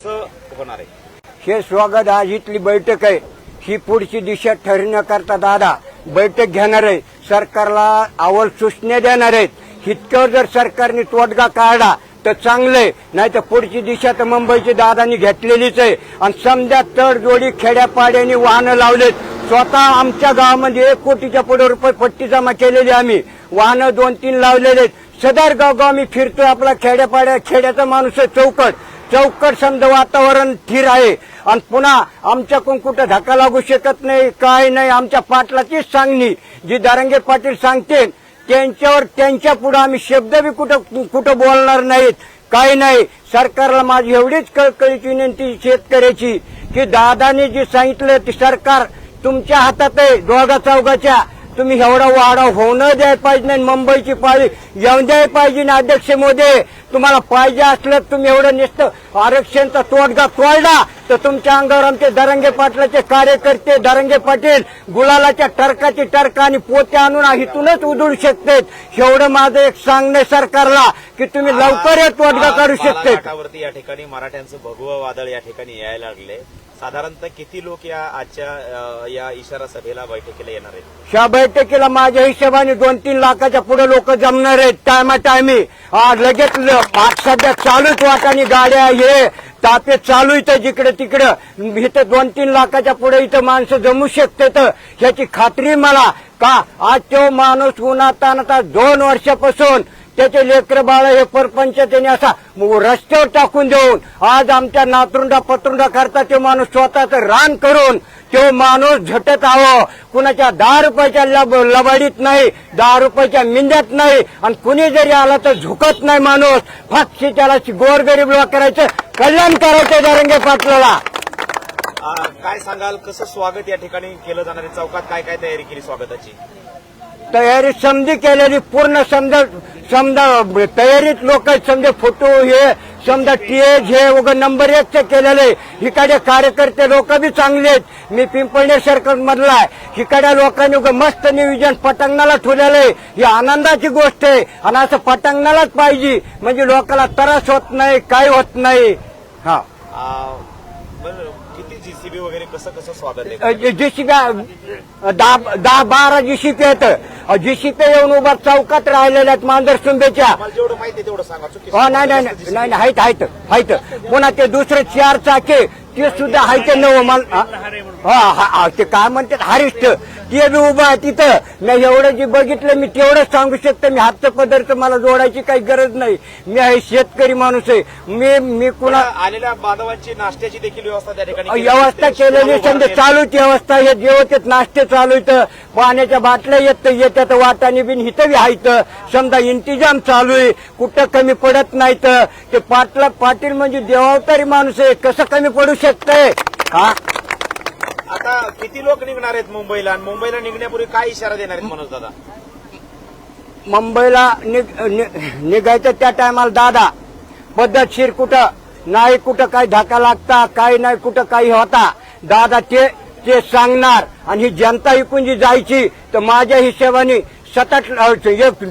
होणार आहे. हे स्वागत आज इथली बैठक आहे. ही पुढची दिशा ठरण्याकरता दादा बैठक घेणार आहे. सरकारला अवल सूचना देणार आहेत. इतक्यावर जर सरकारने तोडगा काढला तर चांगलंय नाही तर पुढची दिशा तर मुंबईची दादानी घेतलेलीच आहे. आणि समजा तडजोडी खेड्यापाड्याने वाहनं लावलेत. स्वतः आमच्या गावामध्ये एक कोटीच्या पुढे रुपये पट्टी जमा केलेली आम्ही. वाहनं दोन तीन लावलेले आहेत. सदर गावगाव आम्ही फिरतोय. आपला खेड्यापाड्या खेड्याचा माणूस आहे चौकट. चौकट समजा वातावरण स्थिर आहे. आणि पुन्हा आमच्याकडून कुठं धक्का लागू शकत नाही काय नाही आमच्या पाटलाचीच सांगणी. जी दारंगे पाटील सांगते त्यांच्यावर त्यांच्या पुढे आम्ही शब्द बी कुठं कुठं बोलणार नाहीत. काही नाही. सरकारला माझी एवढीच कळकळीची विनंती शेतकऱ्याची की दादाने जे सांगितलं ते सरकार तुमच्या हातात आहे दोघा चौघाच्या. तुम्ही एवढा वाडा होणं द्यायला पाहिजे नाही मुंबईची पाळी येऊन द्यायला पाहिजे ना अध्यक्ष मोदी. तुम्हाला पाहिजे असलं तुम्ही एवढं निसतं आरक्षणचा तोडगा तोडला तर तुमच्या अंगावर आमचे दरंगे पाटलाचे कार्यकर्ते दरंगे पाटील गुलालाच्या टरकाची टरका आणि पोते आणून इथूनच उधळू शकतेत. एवढं माझं एक सांगणं सरकारला की तुम्ही लवकर तोडगा काढू शकते या ठिकाणी मराठ्यांचं भगवं वादळ या ठिकाणी यायला लागले. साधारणतः किती लोक या आजच्या या इशारा सभेला बैठकीला येणार आहेत? ह्या बैठकीला माझ्या हिशोबाने दोन तीन लाखाच्या पुढे लोक जमणार आहेत. टायमा टायमी आज लगेच सध्या चालूच वाटाने गाड्या हे तापे चालू इथं जिकडे तिकडं. इथं दोन तीन लाखाच्या पुढे इथं माणसं जमू शकते तर. ह्याची खात्री मला का? आज तो माणूस उन्हात दोन वर्षापासून. त्याचे लेकर बाळ हे परपंच त्यांनी असा रस्त्यावर टाकून देऊन. आज आमच्या नातरुंडा पत्रुंडा करता तो माणूस स्वतःच रान करून तो माणूस झटत आहो. कुणाच्या दहा रुपयाच्या लब- लबाडीत नाही दहा रुपयाच्या मिंद्यात नाही. आणि कुणी जरी आला तर झुकत नाही माणूस. फक्त त्याला गोरगरीब करायचं. कल्याण करायचं दरंगे पाटलाला. काय सांगाल? कसं स्वागत या ठिकाणी केलं जाणार आहे? चौकात काय काय तयारी केली स्वागताची? तयारी समजी केलेली पूर्ण समजा समजा तयारीत लोक समजा फोटो हे समजा टीएज हे वगैरे नंबर एकचे केलेले. इकडे कार्यकर्ते लोक बी चांगले आहेत. मी पिंपळणे सर्कल मधला आहे. इकडे लोकांनी उगा मस्त नियोजन पटांगणाला ठेवलेलं आहे. ही आनंदाची गोष्ट आहे. आणि असं पटांगणालाच पाहिजे. म्हणजे लोकांना त्रास होत नाही काय होत नाही. हा. किती जीसीबी वगैरे कसं कसं स्वागत आहे? जेसीबी दहा दहा बारा जेसीपी आहेत. जेसीपी येऊन उभा चौकात राहिलेल्या आहेत मांजर सुंबेच्या जेवढं माहिती तेवढं सांगा हो नाही नाही नाही नाही नाही, आहेत आहेत आहेत. पुन्हा ते दुसरे चार चाके ते सुद्धा आहेत नव मला. ते काय म्हणतात? हरिष्ठ. ते बी उभं आहे तिथं. नाही एवढं जे बघितलं मी तेवढंच सांगू शकतो. मी हातचं पदार्थ मला जोडायची काही गरज नाही. मी आहे शेतकरी माणूस आहे. मी मी कुणा आलेल्या बांधवांची नाश्त्याची देखील व्यवस्था त्या ठिकाणी व्यवस्था. केलेली समजा उभारलेले चालू ती व्यवस्था. हे जेवतेत नाश्ते चालू इथं. पाण्याच्या बाटल्या येत येतात वाटाने बिन इथं बी आहे इथं. समजा इंतिजाम चालू आहे. कुठं कमी पडत नाही तर ते पाटला पाटील म्हणजे देवावतारी माणूस आहे. कसं कमी पडू शकतंय हा? आता किती लोक निघणार आहेत मुंबईला? आणि मुंबईला निघण्यापूर्वी काय इशारा देणार आहेत मनोज दादा? मुंबईला निघ- नि- निघायचं त्या टायमाला दादा. पद्धतशीर कुठं? नाही कुठं काही धक्का लागता काही नाही कुठं काही होता. दादा ते ते सांगणार. आणि ही जनता इकून जी जायची तर माझ्या हिशोबाने सात आठ एक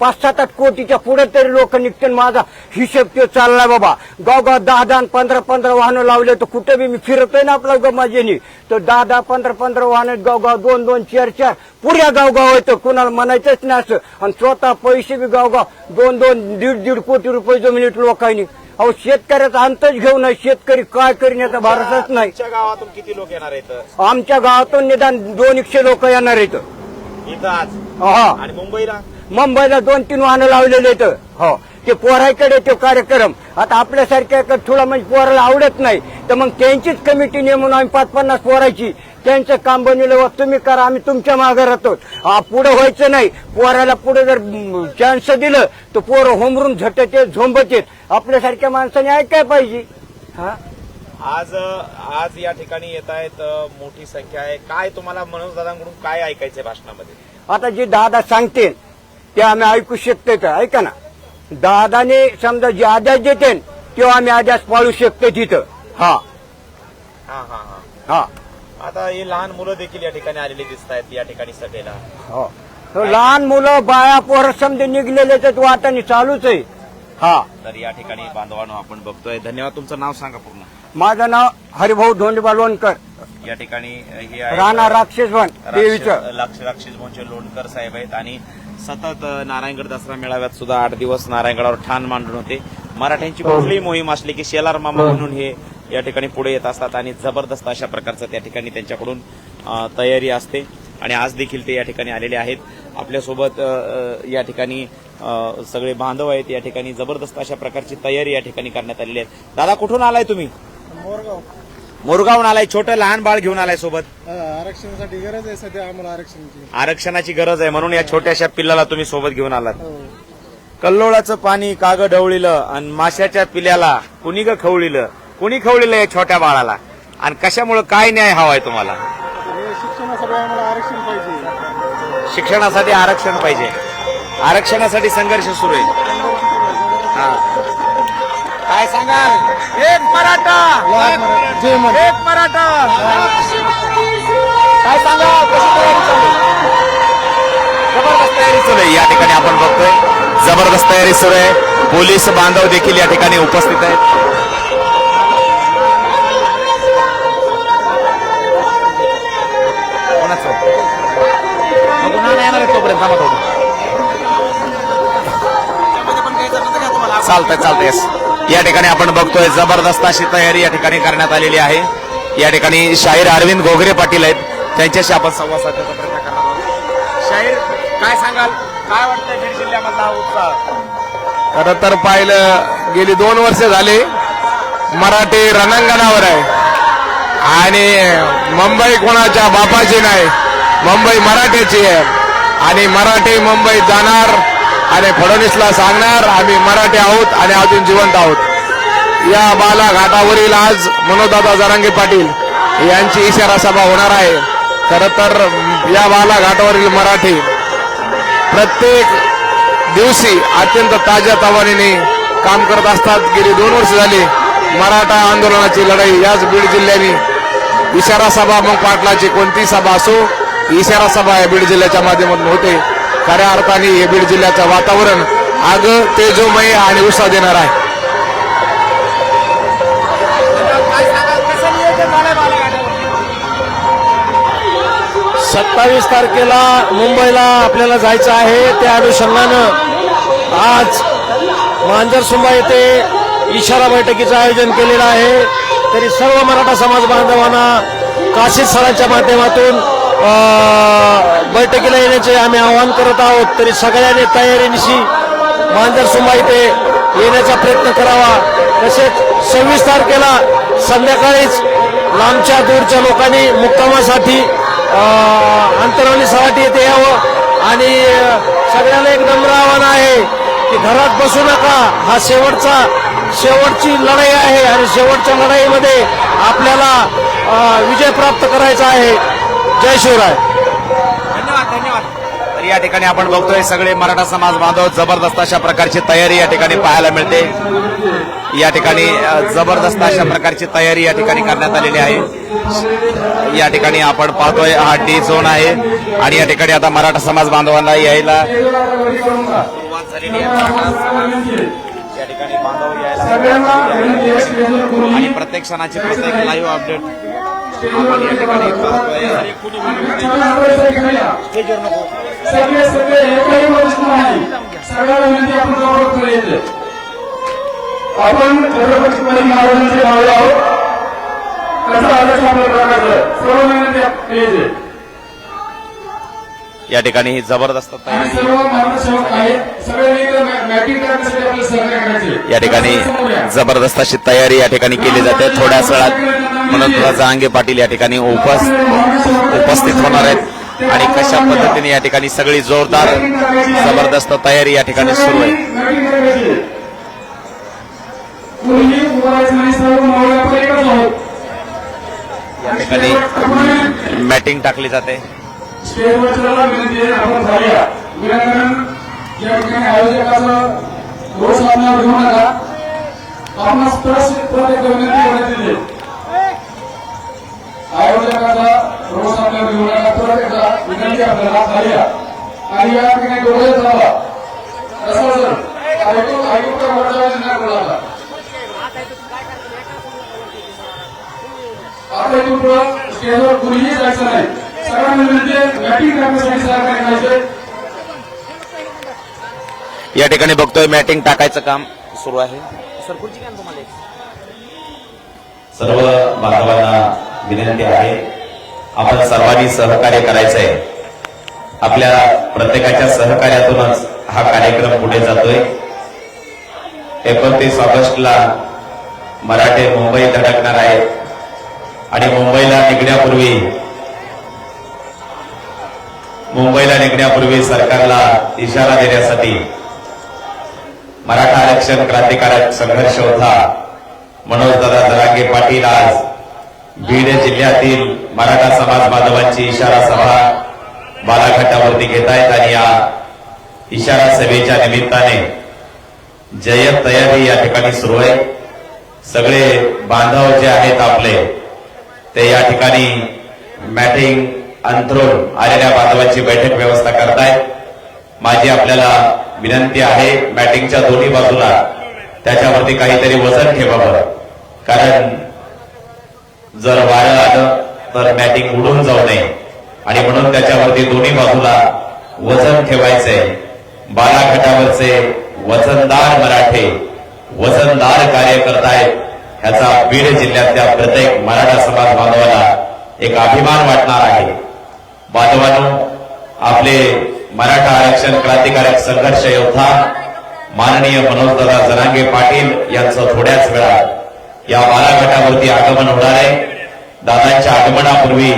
पाच सात आठ कोटीच्या पुढे तरी लोक निघतील. माझा हिशोब ते चाललाय बाबा. गावगाव दहा दहा पंधरा पंधरा वाहनं लावले तर कुठे बी मी फिरतोय ना आपल्या गमाजेनी तर दहा दहा पंधरा पंधरा वाहनं गावगाव दोन दोन चार चार पुऱ्या गावगाव येतं कुणाला म्हणायचंच नाही असं. आणि स्वतः पैसे बी गावगाव दोन दोन दीड दीड कोटी रुपये जमिनीत लोकांनी. अहो शेतकऱ्याचा अंतच घेऊ नये शेतकरी काय करण्याचा भारतच नाही. गावातून किती लोक येणार आहेत? आमच्या गावातून निदान दोन एकशे लोक येणार आहेत. इथं आज. हा आणि मुंबईला? मुंबईला दोन तीन वाहनं लावलेले आहेत. हो. ते पोरायकडे तो कार्यक्रम. आता आपल्यासारख्या थोडा म्हणजे पोराला आवडत नाही तर मग त्यांचीच कमिटी नेमून आम्ही पाच पन्नास पोरायची. त्यांचं काम बनवलं वा तुम्ही करा आम्ही तुमच्या मागे राहतो. हा पुढे व्हायचं नाही. पोराला पुढे जर चान्स दिलं तर पोरं होमरून झटत झोंबत येत आपल्यासारख्या माणसाने ऐकाय पाहिजे. हा? आज आज या ठिकाणी येत आहेत मोठी संख्या आहे. काय तुम्हाला मनोज दादांकडून काय ऐकायचंय भाषणामध्ये? आता जे दादा सांगतील ते आम्ही ऐकू शकतो तर ऐका ना. दादाने समजा जे आदेश देते तेव्हा आम्ही आदेश पाळू शकतो तिथं. हा. हा हा हा. हा. आता हे लहान मुलं देखील या ठिकाणी आलेली दिसत आहेत या ठिकाणी सभेला. हो. तो लहान मुलं बाया पोरं समजे निघलेले तर वाटाने चालूच आहे. हा. तर या ठिकाणी बांधवांनो आपण बघतोय. धन्यवाद तुमचं नाव सांगा पूर्ण. माझं नाव हरिभाऊ धोंडबा लोणकर. या ठिकाणी हे आहे- राणा राक्षसवन देवीचं. राक्ष- लोणकर साहेब आहेत आणि सतत अ, नारायणगड दसरा मेळाव्यात सुद्धा आठ दिवस नारायणगडावर ठाण मांडून होते. मराठ्यांची कुठलीही मोहीम असली की शेलार मामा म्हणून हे या ठिकाणी पुढे येत असतात आणि जबरदस्त अशा प्रकारचं त्या ठिकाणी त्यांच्याकडून अ, तयारी असते. आणि आज देखील ते या ठिकाणी आलेले आहेत. आपल्यासोबत अ, अ, या ठिकाणी अ, सगळे बांधव आहेत. या ठिकाणी जबरदस्त अशा प्रकारची तयारी या ठिकाणी करण्यात आलेली आहे दादा कुठून आलाय तुम्ही? मोरगाव. मोरगावून आलाय छोटं लहान बाळ घेऊन आलाय सोबत. आरक्षणासाठी गरज आहे सध्या आम्हाला आरक्षणाची. आरक्षणाची गरज आहे म्हणून या छोट्याशा पिल्लाला तुम्ही सोबत घेऊन आलात. हो. कल्लोळाचं पाणी काग ढवळीलं आणि माशाच्या पिल्याला कुणी ग खवळीलं? कुणी खवळीलं या छोट्या बाळाला? आणि कशामुळे काय न्याय हवाय तुम्हाला? हे शिक्षणासाठी आम्हाला आरक्षण पाहिजे. शिक्षणासाठी आरक्षण पाहिजे. आरक्षणासाठी संघर्ष सुरू आहे. हा. काय सांगाल एक मराठा. एक मराठा. काय सांगा? कशी तयारी चालू? जबरदस्त तयारी सुरू आहे. या ठिकाणी आपण बघतोय. जबरदस्त तयारी सुरू आहे. पोलीस बांधव देखील या ठिकाणी उपस्थित आहेत. चालतंय चालतंय. या ठिकाणी आपण बघतोय जबरदस्त अशी तयारी या ठिकाणी करण्यात आलेली आहे. या ठिकाणी शाहीर अरविंद घोगरे पाटील आहेत. त्यांच्याशी आपण संवाद साधण्याचा प्रयत्न करणार आहोत. शाहीर काय सांगाल? काय वाटतं बीड जिल्ह्यामधला उत्साह? खरं तर पाहिलं गेली दोन वर्ष झाली मराठी रणांगणावर आहे. आणि मुंबई कोणाच्या बापाची नाही मुंबई मराठीची आहे. आणि मराठी मुंबईत जाणार आणि फडणवीसला सांगणार आम्ही मराठी आहोत आणि अजून जिवंत आहोत. या बाला घाटावरील आज मनोदादा जरांगे पाटील यांची इशारा सभा होणार आहे. खरं तर या बाला घाटावरील मराठी प्रत्येक दिवशी अत्यंत ताज्या तवानीने काम करत असतात. गेली दोन वर्ष झाली मराठा आंदोलनाची लढाई याच बीड जिल्ह्याने. इशारा सभा मग पाटलाची कोणती सभा असो इशारा सभा या बीड जिल्ह्याच्या माध्यमातून होते. खऱ्या अर्थाने हे बीड जिल्ह्याचं वातावरण आग तेजोमय आणि उत्साह देणार आहे. सत्तावीस तारखेला मुंबईला आपल्याला जायचं आहे. त्या अनुषंगानं आज मांजरसुंबा येथे इशारा बैठकीचं आयोजन केलेलं आहे. तरी सर्व मराठा समाज बांधवांना काशी सरांच्या माध्यमातून बैठकीला येण्याचे आम्ही आवाहन करत आहोत तरी सगळ्यांनी तयारीनिशी मांजरसुंबा इथे येण्याचा प्रयत्न करावा. तसेच सव्वीस तारखेला संध्याकाळीच लांबच्या दूरच्या लोकांनी मुक्कामासाठी अं, येथे यावं. आणि सगळ्याला सगळ्यांना एक नम्र आव्हान आहे की घरात बसू नका. हा शेवटचा शेवटची लढाई आहे आणि शेवटच्या लढाईमध्ये आपल्याला विजय प्राप्त करायचा आहे. जय शिवराय. धन्यवाद धन्यवाद. तर या ठिकाणी आपण बघतोय सगळे मराठा समाज बांधव जबरदस्त अशा प्रकारची तयारी या ठिकाणी पाहायला मिळते. या ठिकाणी जबरदस्त अशा प्रकारची तयारी या ठिकाणी करण्यात आलेली आहे. या ठिकाणी आपण पाहतोय हा डी झोन आहे. आणि या ठिकाणी आता मराठा समाज बांधवांना यायला सुरुवात झालेली आहे. या ठिकाणी बांधव यायला आणि प्रत्येक क्षणाची प्रत्येक लाईव्ह अपडेट आपण या ठिकाणी सगळे सगळे एकही गोष्ट नाही सगळ्या विनंती आपण गौरव येते आपण छत्रपती महाराजांचे आहोत कसं आदर्श आपल्या प्रकारचं सर्व विनंती करायचे या ठिकाणी ही जबरदस्त आणि तयारी सर्व महाराज सेवक आहेत सगळे इथं मॅपिंग करण्यासाठी या ठिकाणी समोर या. जबरदस्त अशी तयारी या ठिकाणी केली जाते. थोड्या वेळात मनोज जहांगे पाटील या ठिकाणी उपस- उपस्थित होणार आहेत. आणि कशा पद्धतीने या ठिकाणी सगळी जोरदार जबरदस्त तयारी या ठिकाणी सुरू आहे. या ठिकाणी मॅटिंग टाकली जाते. स्टेजवरच्या विनंती आहे आपण झाल्या विनाकारण या ठिकाणी दोष घेऊ नका. स्पष्ट परत एक विनंती करण्यात येते आयोजकाचा रोष आपल्यावर घेऊ नका. परत एकदा विनंती आपल्याला झाल्या आणि या ठिकाणी दोघे आयुक्त आयुक्त महोदयाने बोलावला आता इथून पुढं स्टेजवर कुणीही जायचं नाही. या ठिकाणी बघतोय मॅटिंग टाकायचं काम सुरू आहे. ना तुम्हाला. सर्व बांधवांना विनंती आहे. आपण सर्वांनी सहकार्य करायचं आहे आपल्या प्रत्येकाच्या सहकार्यातूनच हा कार्यक्रम पुढे जातोय. एकोणतीस ऑगस्टला मराठे मुंबई धडकणार आहेत. आणि मुंबईला निघण्यापूर्वी मुंबईला निघण्यापूर्वी सरकारला इशारा देण्यासाठी मराठा आरक्षण क्रांतिकारक संघर्ष होता. मनोजदादा जरांगे पाटील आज बीड जिल्ह्यातील मराठा समाज बांधवांची इशारा सभा बालाघाटावरती घेत आहेत आणि या इशारा सभेच्या निमित्ताने जय्यत तयारी या ठिकाणी सुरू आहे. सगळे बांधव जे आहेत आपले ते या ठिकाणी मॅटिंग अंथरून आलेल्या बांधवांची बैठक व्यवस्था करतायत माझी आपल्याला विनंती आहे बॅटिंगच्या दोन्ही बाजूला त्याच्यावरती काहीतरी वजन ठेवावं कारण जर वारं आलं तर बॅटिंग उडून जाऊ नये. आणि म्हणून त्याच्यावरती दोन्ही बाजूला वजन ठेवायचंय बालाघाटावरचे वजनदार मराठे वजनदार कार्य करतायत ह्याचा बीड जिल्ह्यातल्या प्रत्येक मराठा समाज बांधवाला एक अभिमान वाटणार आहे. बांधवांनो आपले मराठा आरक्षण क्रांतिकारक संघर्ष योद्धा माननीय मनोजदादा जरांगे पाटील यांचं थोड्याच वेळात या बालाघाटावरती आगमन होणार आहे. दादांच्या आगमनापूर्वी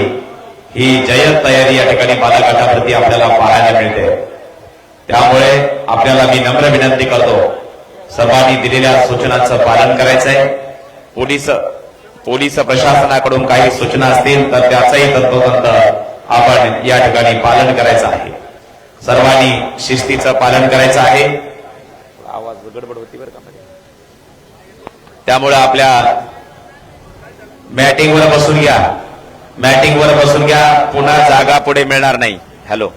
ही जयत तयारी या ठिकाणी बालाघाटावरती आपल्याला पाहायला मिळते. त्यामुळे आपल्याला मी नम्र विनंती करतो सर्वांनी दिलेल्या सूचनांचं पालन करायचंय. पोलीस पोलीस प्रशासनाकडून काही सूचना असतील तर त्याचंही तंतोतंत आपण या ठिकाणी पालन करायचं आहे. सर्वांनी शिस्तीचं पालन करायचं आहे. आवाज गडबड होती बरं का. त्यामुळे आपल्या मॅटिंगवर बसून घ्या. मॅटिंगवर बसून घ्या. पुन्हा जागा पुढे मिळणार नाही. हॅलो.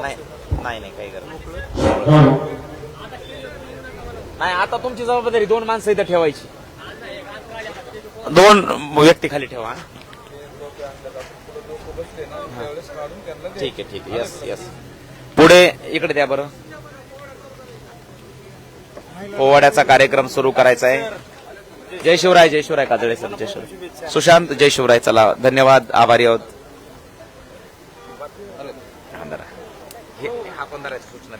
नाही नाही नाही काही गरज नाही. नाही आता तुमची जबाबदारी दोन माणसं इथं ठेवायची. दोन व्यक्ती खाली ठेवा. ठीक आहे ठीक आहे. यस यस पुढे इकडे द्या बरं. पोवाड्याचा कार्यक्रम सुरू करायचा आहे. जय शिवराय जय शिवराय काजळे सर जय शिवराय. सुशांत जय शिवराय. चला धन्यवाद. आभारी आहोत. सूचना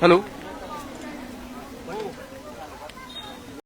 हॅलो.